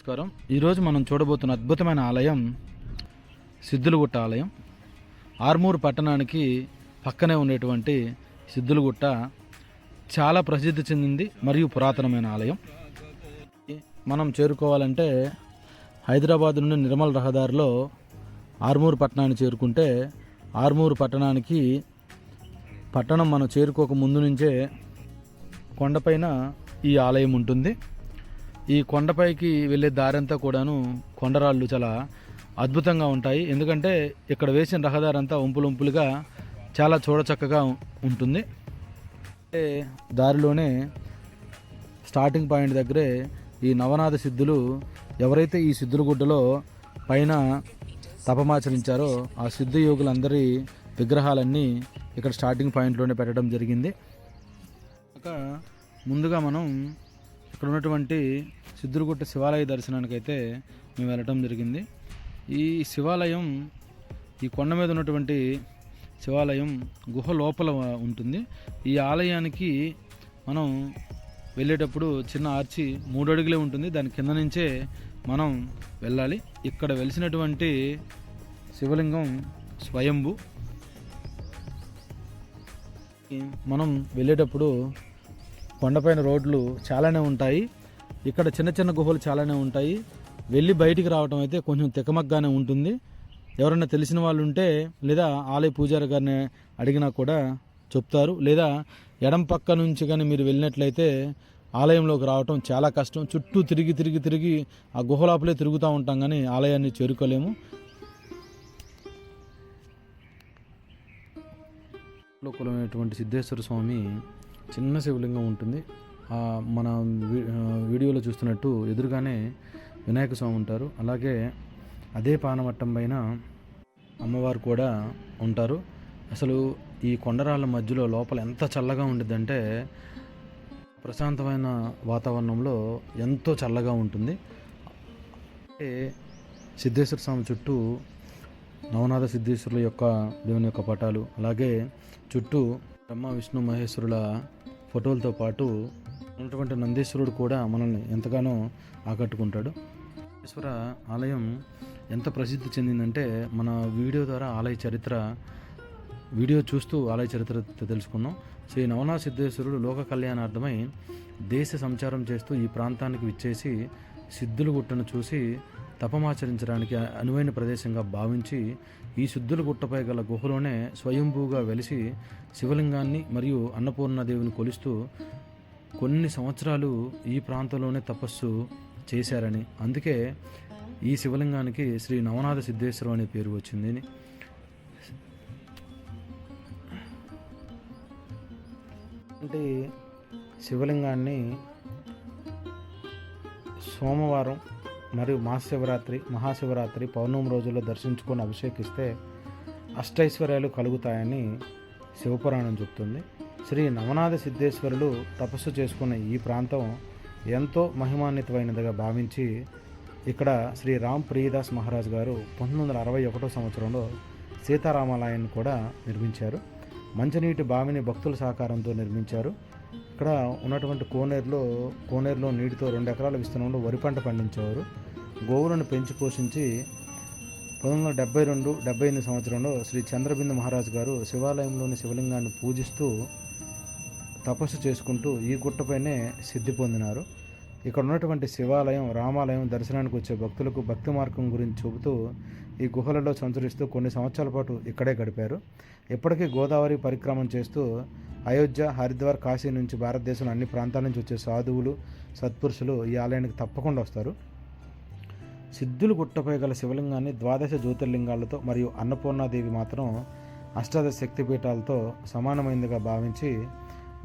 నమస్కారం. ఈరోజు మనం చూడబోతున్న అద్భుతమైన ఆలయం సిద్ధులగుట్ట ఆలయం. ఆర్మూర్ పట్టణానికి పక్కనే ఉండేటువంటి సిద్ధులగుట్ట చాలా ప్రసిద్ధి చెందింది మరియు పురాతనమైన ఆలయం. మనం చేరుకోవాలంటే హైదరాబాద్ నుండి నిర్మల్ రహదారిలో ఆర్మూర్ పట్టణాన్ని చేరుకుంటే ఆర్మూర్ పట్టణానికి పట్టణం మనం చేరుకోక ముందు నుంచే కొండపైన ఈ ఆలయం ఉంటుంది. ఈ కొండపైకి వెళ్ళే దారంతా కూడాను కొండరాళ్ళు చాలా అద్భుతంగా ఉంటాయి. ఎందుకంటే ఇక్కడ వేసిన రహదారి అంతా ఉంపులు ఉంపులుగా చాలా చూడచక్కగా ఉంటుంది. అంటే దారిలోనే స్టార్టింగ్ పాయింట్ దగ్గరే ఈ నవనాథ సిద్ధులు ఎవరైతే ఈ సిద్ధులగుడ్డలో పైన తపమాచరించారో ఆ సిద్ధ యోగులందరి విగ్రహాలన్నీ ఇక్కడ స్టార్టింగ్ పాయింట్లోనే పెట్టడం జరిగింది. ఇంకా ముందుగా మనం ఇక్కడ ఉన్నటువంటి సిద్ధులగుట్ట శివాలయ దర్శనానికి అయితే మేము వెళ్ళటం జరిగింది. ఈ శివాలయం ఈ కొండ మీద ఉన్నటువంటి శివాలయం గుహ లోపల ఉంటుంది. ఈ ఆలయానికి మనం వెళ్ళేటప్పుడు చిన్న ఆర్చి మూడు అడుగులే ఉంటుంది. దాని కింద నుంచే మనం వెళ్ళాలి. ఇక్కడ వెలిసినటువంటి శివలింగం స్వయంభు. మనం వెళ్ళేటప్పుడు కొండపైన రోడ్లు చాలానే ఉంటాయి. ఇక్కడ చిన్న చిన్న గుహలు చాలానే ఉంటాయి. వెళ్ళి బయటికి రావడం అయితే కొంచెం తికమగ్గానే ఉంటుంది. ఎవరైనా తెలిసిన వాళ్ళు ఉంటే లేదా ఆలయ పూజారి గారిని అడిగినా కూడా చెప్తారు. లేదా ఎడం పక్క నుంచి కానీ మీరు వెళ్ళినట్లయితే ఆలయంలోకి రావటం చాలా కష్టం. చుట్టూ తిరిగి తిరిగి తిరిగి ఆ గుహ లోపలే తిరుగుతూ ఉంటాం కానీ ఆలయాన్ని చేరుకోలేము. లోకలమైనటువంటి సిద్ధేశ్వర స్వామి చిన్న శివలింగం ఉంటుంది. మన వీడియోలో చూస్తున్నట్టు ఎదురుగానే వినాయక స్వామి ఉంటారు. అలాగే అదే పానమట్టం పైన అమ్మవారు కూడా ఉంటారు. అసలు ఈ కొండరాళ్ళ మధ్యలో లోపల ఎంత చల్లగా ఉండిద్దంటే ప్రశాంతమైన వాతావరణంలో ఎంతో చల్లగా ఉంటుంది. అంటే సిద్ధేశ్వర స్వామి చుట్టూ నవనాథ సిద్ధేశ్వరుల యొక్క దేవుని యొక్క పటాలు అలాగే చుట్టూ బ్రహ్మ విష్ణు మహేశ్వరుల ఫోటోలతో పాటు ఉన్నటువంటి నందీశ్వరుడు కూడా మనల్ని ఎంతగానో ఆకట్టుకుంటాడు. ఈశ్వర ఆలయం ఎంత ప్రసిద్ధి చెందిందంటే మన వీడియో ద్వారా ఆలయ చరిత్ర వీడియో చూస్తూ ఆలయ చరిత్ర తెలుసుకున్నాం. శ్రీ నవనాథ సిద్ధేశ్వరుడు లోక కళ్యాణార్థమై దేశ సంచారం చేస్తూ ఈ ప్రాంతానికి విచ్చేసి సిద్ధులు గుట్టను చూసి తపమాచరించడానికి అనువైన ప్రదేశంగా భావించి ఈ శుద్ధుల గుట్టపై గల గుహలోనే స్వయంభూగా వెలిసి శివలింగాన్ని మరియు అన్నపూర్ణదేవిని కొలుస్తూ కొన్ని సంవత్సరాలు ఈ ప్రాంతంలోనే తపస్సు చేశారని. అందుకే ఈ శివలింగానికి శ్రీ నవనాథ సిద్ధేశ్వరం అనే పేరు వచ్చింది. అంటే శివలింగాన్ని సోమవారం మరియు మహాశివరాత్రి మహాశివరాత్రి పౌర్ణమి రోజుల్లో దర్శించుకొని అభిషేకిస్తే అష్టైశ్వర్యాలు కలుగుతాయని శివపురాణం చెప్తుంది. శ్రీ నవనాథ సిద్ధేశ్వరులు తపస్సు చేసుకున్న ఈ ప్రాంతం ఎంతో మహిమాన్వితమైనదిగా భావించి ఇక్కడ శ్రీ రామ్ ప్రియదాస్ మహారాజ్ గారు పంతొమ్మిది వందల అరవై ఒకటో సంవత్సరంలో సీతారామాలయాన్ని కూడా నిర్మించారు. మంచినీటి బావిని భక్తుల సహకారంతో నిర్మించారు. ఇక్కడ ఉన్నటువంటి కోనేరులో కోనేరులో నీటితో రెండు ఎకరాల విస్తీర్ణంలో వరి పంట పండించేవారు. గోవులను పెంచి పోషించి పంతొమ్మిది వందల డెబ్బై రెండు డెబ్బై ఎనిమిది సంవత్సరంలో శ్రీ చంద్రబిందు మహారాజ్ గారు శివాలయంలోని శివలింగాన్ని పూజిస్తూ తపస్సు చేసుకుంటూ ఈ గుట్టపైనే సిద్ధి పొందినారు. ఇక్కడ ఉన్నటువంటి శివాలయం రామాలయం దర్శనానికి వచ్చే భక్తులకు భక్తి మార్గం గురించి చెబుతూ ఈ గుహలలో సంచరిస్తూ కొన్ని సంవత్సరాల పాటు ఇక్కడే గడిపారు. ఇప్పటికీ గోదావరి పరిక్రమం చేస్తూ అయోధ్య హరిద్వార్ కాశీ నుంచి భారతదేశంలో అన్ని ప్రాంతాల నుంచి వచ్చే సాధువులు సత్పురుషులు ఈ ఆలయానికి తప్పకుండా వస్తారు. సిద్ధులు గుట్టపై గల శివలింగాన్ని ద్వాదశ జ్యోతిర్లింగాలతో మరియు అన్నపూర్ణాదేవి మాత్రం అష్టాదశ శక్తిపీఠాలతో సమానమైనదిగా భావించి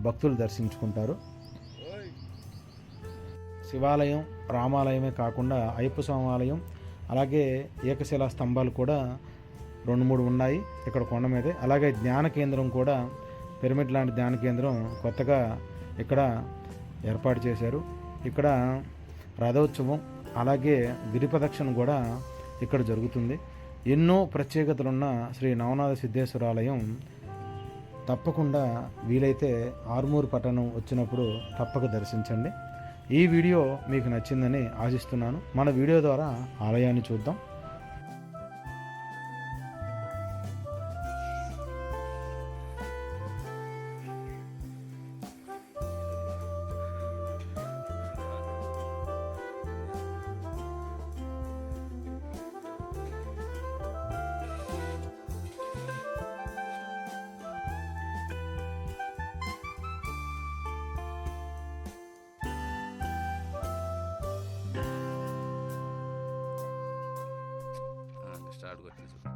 భక్తులు దర్శించుకుంటారు. శివాలయం రామాలయమే కాకుండా అయ్యప్ప స్వామి ఆలయం అలాగే ఏకశిలా స్తంభాలు కూడా రెండు మూడు ఉన్నాయి ఇక్కడ కొండ మీదే. అలాగే ధ్యాన కేంద్రం కూడా పిరమిడ్ లాంటి ధ్యాన కేంద్రం కొత్తగా ఇక్కడ ఏర్పాటు చేశారు. ఇక్కడ రథోత్సవం అలాగే గిరిప్రదక్షిణ కూడా ఇక్కడ జరుగుతుంది. ఎన్నో ప్రత్యేకతలున్న శ్రీ నవనాథ సిద్ధేశ్వర ఆలయం తప్పకుండా వీలైతే ఆర్మూర్ పట్టణం వచ్చినప్పుడు తప్పక దర్శించండి. ఈ వీడియో మీకు నచ్చిందని ఆశిస్తున్నాను. మన వీడియో ద్వారా ఆలయాన్ని చూద్దాం. করতেছো